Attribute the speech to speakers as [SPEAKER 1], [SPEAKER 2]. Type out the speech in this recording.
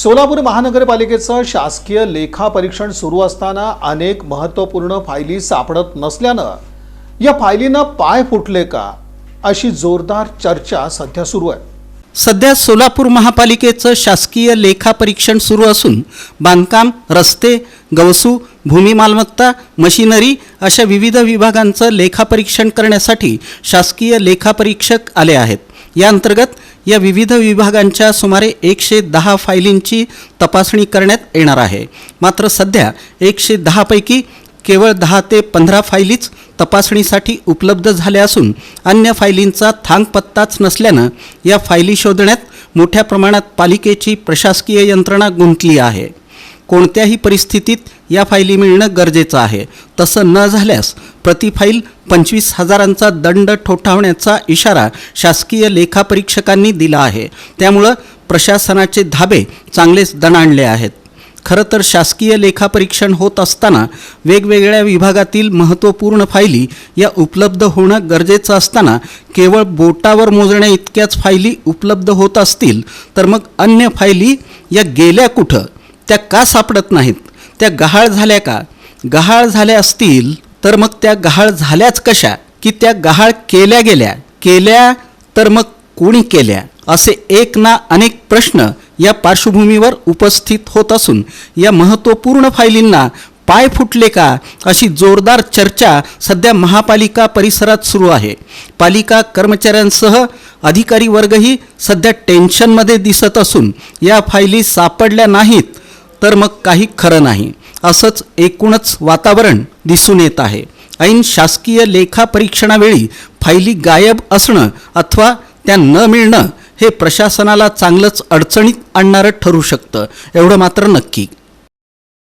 [SPEAKER 1] सोलापूर महानगरपालिकेचं शासकीय लेखा परीक्षण सुरू असताना अनेक महत्त्वपूर्ण फायली सापडत नसल्यानं या फायलीनं पाय फुटले का अशी जोरदार चर्चा सध्या सुरू आहे.
[SPEAKER 2] सध्या सोलापूर महापालिकेचं शासकीय लेखापरीक्षण सुरू असून बांधकाम रस्ते गवसू भूमी मालमत्ता मशिनरी अशा विविध विभागांचं लेखापरीक्षण करण्यासाठी शासकीय लेखापरीक्षक आले आहेत. या अंतर्गत या विविध विभागांच्या सुमारे एकशे दहा फायलींची तपासणी करण्यात येणार आहे. मात्र सध्या एकशे दहापैकी केवळ दहा ते पंधरा फायलीच तपासणीसाठी उपलब्ध झाल्या असून अन्य फायलींचा थांगपत्ताच नसल्यानं या फायली शोधण्यात मोठ्या प्रमाणात पालिकेची प्रशासकीय यंत्रणा गुंतली आहे. कोणत्याही परिस्थितीत या फायली मिळणं गरजेचं आहे. तसं न झाल्यास प्रति फाईल पंचवीस हजारांचा दंड ठोठावण्याचा इशारा शासकीय लेखापरीक्षकांनी दिला आहे. त्यामुळं प्रशासनाचे धाबे चांगलेच दणाणले आहेत. खरं तर शासकीय लेखापरीक्षण होत असताना वेगवेगळ्या विभागातील महत्त्वपूर्ण फायली या उपलब्ध होणं गरजेचं असताना केवळ बोटावर मोजण्या इतक्याच फायली उपलब्ध होत असतील तर मग अन्य फायली या गेल्या कुठं? त्या का सापडत नाहीत? त्या गहाळ झाल्या का? गहाळ झाल्या असतील तर मग त्या गहाळ झाल्याच कशा? की त्या गहाळ केल्या गेल्या? केल्या तर मग कोणी केल्या? असे एक ना अनेक प्रश्न या पार्श्वभूमीवर उपस्थित होत असून या महत्त्वपूर्ण फायलींना पाय फुटले का? अशी जोरदार चर्चा सध्या महापालिका परिसरात सुरू आहे. पालिका कर्मचाऱ्यांसह अधिकारी वर्गही सध्या टेन्शनमध्ये दिसत असून या फायली सापडल्या नाहीत तर मग काही खरं नाही. असंच एकूणच वातावरण दिसून येत आहे. ऐन शासकीय लेखापरीक्षणावेळी फायली गायब असणं अथवा त्या न मिळणं हे प्रशासनाला चांगलंच अडचणीत आणणारं ठरू शकतं. एवढं मात्र नक्की.